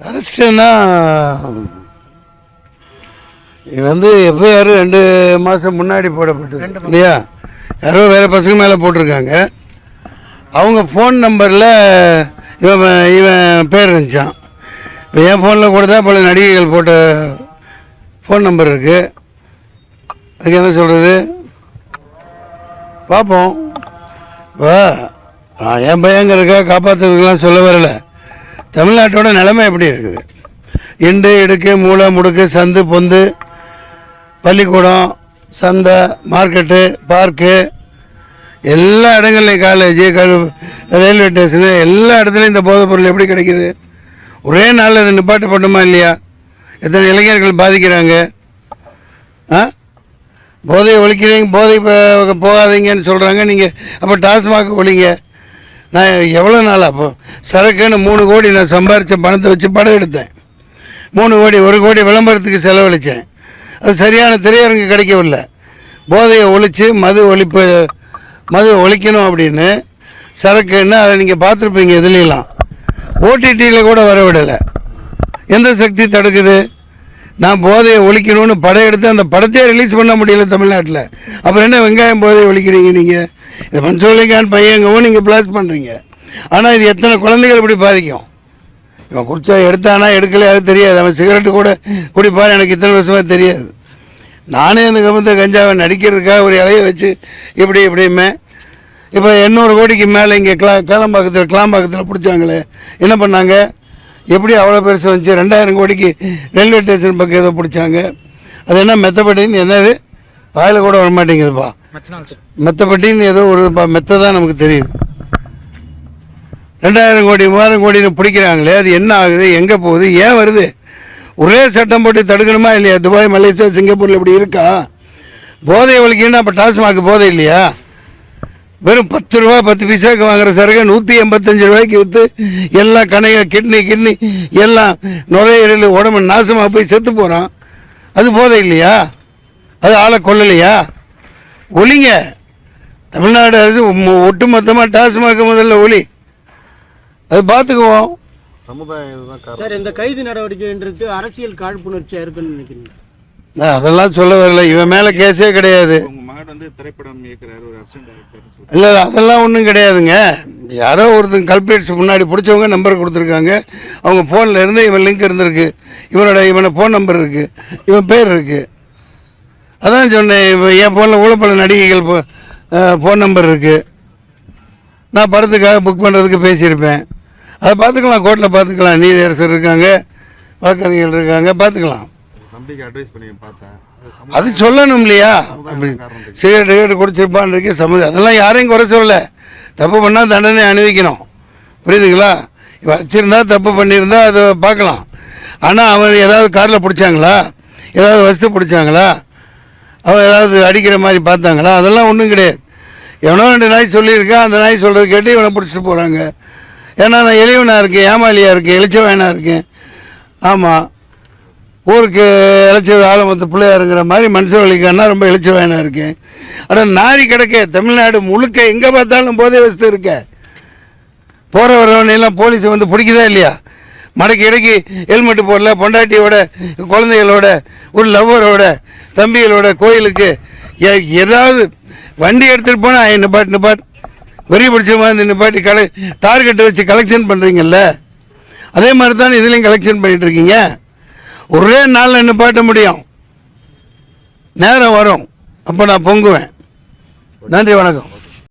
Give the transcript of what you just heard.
அரெஸ்ட்னா இது வந்து எஃப்ஐஆர் ரெண்டு மாதம் முன்னாடி போடப்பட்டது இல்லையா? யாரோ வேறு பசங்க மேலே போட்டிருக்காங்க. அவங்க ஃபோன் நம்பரில் இவன் இவன் பேர் இருந்துச்சான் இப்போ என் ஃபோனில் கூட தான் பல நடிகைகள் போட்ட ஃபோன் நம்பர் இருக்குது அதுக்கு என்ன சொல்கிறது பார்ப்போம். இப்போ நான் என் பையங்கிறக்கா காப்பாற்றுறதுக்கெலாம் சொல்ல வரல. தமிழ்நாட்டோட நிலைமை எப்படி இருக்குது? இண்டு இடுக்கு மூளை முடுக்கு சந்து பொந்து பள்ளிக்கூடம் சந்தை மார்க்கெட்டு பார்க்கு எல்லா இடங்கள்லையும் காலேஜு கல் ரயில்வே ஸ்டேஷனு எல்லா இடத்துலையும் இந்த போதைப் பொருள் எப்படி கிடைக்குது? ஒரே நாளில் அதை நிப்பாட்டப்படணுமா இல்லையா? எத்தனை இளைஞர்கள் பாதிக்கிறாங்க? ஆ? போதை ஒழிக்கிறீங்க போதை போகாதீங்கன்னு சொல்கிறாங்க நீங்கள் அப்போ டாஸ்மாக் ஒழிங்க. நான் எவ்வளோ நாள் அப்போ சரக்குன்னு மூணு கோடி நான் சம்பாரித்த பணத்தை வச்சு படம் எடுத்தேன். மூணு கோடி ஒரு கோடி விளம்பரத்துக்கு செலவழித்தேன் அது சரியான திரையரங்கு கிடைக்கவில்லை. போதையை ஒழித்து மது ஒழிப்பு மது ஒழிக்கணும் அப்படின்னு சரக்குன்னு அதை நீங்கள் பார்த்துருப்பீங்க இதுலாம் ஓடிடியில் கூட வர விடலை எந்த சக்தி தடுக்குது? நான் போதையை ஒழிக்கணும்னு படம் எடுத்து அந்த படத்தையே ரிலீஸ் பண்ண முடியல தமிழ்நாட்டில். அப்புறம் என்ன வெங்காயம் போதையை ஒழிக்கிறீங்க நீங்கள் இந்த பையன் பையங்கவும் நீங்கள் பிளாஸ் பண்ணுறீங்க ஆனால் இது எத்தனை குழந்தைகள் இப்படி பாதிக்கும்? இவன் குடிச்சா எடுத்தானா எடுக்கலையா அது தெரியாது. அவன் சிகரெட்டு கூட குடிப்பான் எனக்கு இத்தனை வருஷமாக தெரியாது. நானே அந்த கம்பத்தை கஞ்சாவை நடிக்கிறதுக்காக ஒரு இலையை வச்சு இப்படி இப்படியுமே. இப்போ எண்ணூறு கோடிக்கு மேலே இங்கே கிளா கேளம்பாக்கத்தில் கிளாம்பாக்கத்தில் பிடிச்சாங்களே என்ன பண்ணாங்க? எப்படி அவ்வளோ பெருசு வந்துச்சு? ரெண்டாயிரம் கோடிக்கு ரயில்வே ஸ்டேஷன் பக்கம் ஏதோ பிடிச்சாங்க. அது என்ன மெத்தப்படின்னு என்னது? வாயில் கூட வர மாட்டேங்குதுப்பா. மெத்தப்பட்டின்னு ஏதோ ஒரு ப- மெத்த தான் நமக்கு தெரியுது. ரெண்டாயிரம் கோடி மூவாயிரம் கோடின்னு பிடிக்கிறாங்களே அது என்ன ஆகுது எங்கே போகுது ஏன் வருது? ஒரே சட்டம் போட்டு தடுக்கணுமா இல்லையா? துபாய் மலேசியா சிங்கப்பூரில் இப்படி இருக்கா? போதை ஒழிக்கணும்னா அப்போ டாஸ்மாக் போதை இல்லையா? வெறும் பத்து ரூபா பத்து பைசாவுக்கு வாங்குற சரக்கு நூற்றி எண்பத்தஞ்சு ரூபாய்க்கு விற்று எல்லாம் கணைய கிட்னி கிட்னி எல்லாம் நுரையீரல் உடம்பு நாசமாக போய் செத்து போகிறான் அது போதை இல்லையா? அது ஆளை கொல்லலையா? ஒளிங்க. தமிழ்நாடு அரசு ஒட்டு மொத்தமாக டாஸ்மாக் முதல்ல ஒளி. அது பார்த்துக்குவோம் சார் இந்த கைது நடவடிக்கைன்றது அரசியல் காழ்ப்புணர்ச்சியா இருக்குன்னு நினைக்கிறீங்க நான் அதெல்லாம் சொல்ல வரல. இவன் மேலே கேஸே கிடையாது. உங்க மகன் வந்து திரைப்படம் இயக்குறாரு ஒரு அசிஸ்டன்ட் டைரக்டர் சொல்லுங்க இல்லை அதெல்லாம் ஒன்றும் கிடையாதுங்க. யாரோ ஒருத்தங்க கல்பேட்ஸ் முன்னாடி பிடிச்சவங்க நம்பர் கொடுத்துருக்காங்க. அவங்க ஃபோனில் இருந்து இவன் லிங்க் இருந்திருக்கு. இவனோட இவனை ஃபோன் நம்பர் இருக்குது இவன் பேர் இருக்குது அதான் சொன்னேன் இப்போ என் ஃபோனில் ஊழப்பட நடிகைகள் ஃபோன் நம்பர் இருக்குது நான் படத்துக்காக புக் பண்ணுறதுக்கு பேசியிருப்பேன். அதை பார்த்துக்கலாம் கோர்ட்டில் பார்த்துக்கலாம். நீதியரசர் இருக்காங்க வழக்கறிஞர்கள் இருக்காங்க பார்த்துக்கலாம். அது சொல்லணும் இல்லையா? அப்படி சிகரெட் கிகரெட் குடிச்சிருப்பான் இருக்கு சம்மதி அதெல்லாம் யாரையும் குறை சொல்லல. தப்பு பண்ணால் தண்டனை அனுபவிக்கணும் புரியுதுங்களா? வச்சிருந்தா தப்பு பண்ணியிருந்தா அதை பார்க்கலாம். ஆனால் அவன் ஏதாவது காரில் பிடிச்சாங்களா? ஏதாவது வசதி பிடிச்சாங்களா? அவன் ஏதாவது அடிக்கிற மாதிரி பார்த்தாங்களா? அதெல்லாம் ஒன்றும் கிடையாது. எவனோ ரெண்டு நாய் சொல்லியிருக்கான் அந்த நாய் சொல்கிறது கேட்டு இவனை பிடிச்சிட்டு போகிறாங்க ஏன்னா நான் எளிவனாக இருக்கேன் ஏமாலியாக இருக்கேன் இளிச்சவனாக இருக்கேன். ஆமாம் ஊருக்கு இளைச்ச மொத்த பிள்ளையாருங்கிற மாதிரி மனுஷன் வழிக்கானா ரொம்ப இளைச்சவாயனாக இருக்கேன். ஆனால் நாரி கிடக்க தமிழ்நாடு முழுக்க எங்கே பார்த்தாலும் போதை வசதி இருக்க. போகிற வரவனையெல்லாம் போலீஸ் வந்து பிடிக்குதா இல்லையா? மடக்கி இடைக்கு ஹெல்மெட்டு போடல பொண்டாட்டியோட குழந்தைகளோட ஒரு லவ்வரோட தம்பிகளோட கோயிலுக்கு ஏதாவது வண்டி எடுத்துகிட்டு போனால் நிப்பாட் நிப்பாட் வெறி பிடிச்ச மாதிரி நிப்பாட்டி கலை டார்கெட்டை வச்சு கலெக்ஷன் பண்ணுறீங்கல்ல அதே மாதிரி தான் இதுலேயும் கலெக்ஷன் பண்ணிகிட்ருக்கீங்க ஒரே நாளில் நிப்பாட்ட முடியும். நேரம் வரும். அப்போ நான் பொங்குவேன். நன்றி வணக்கம்.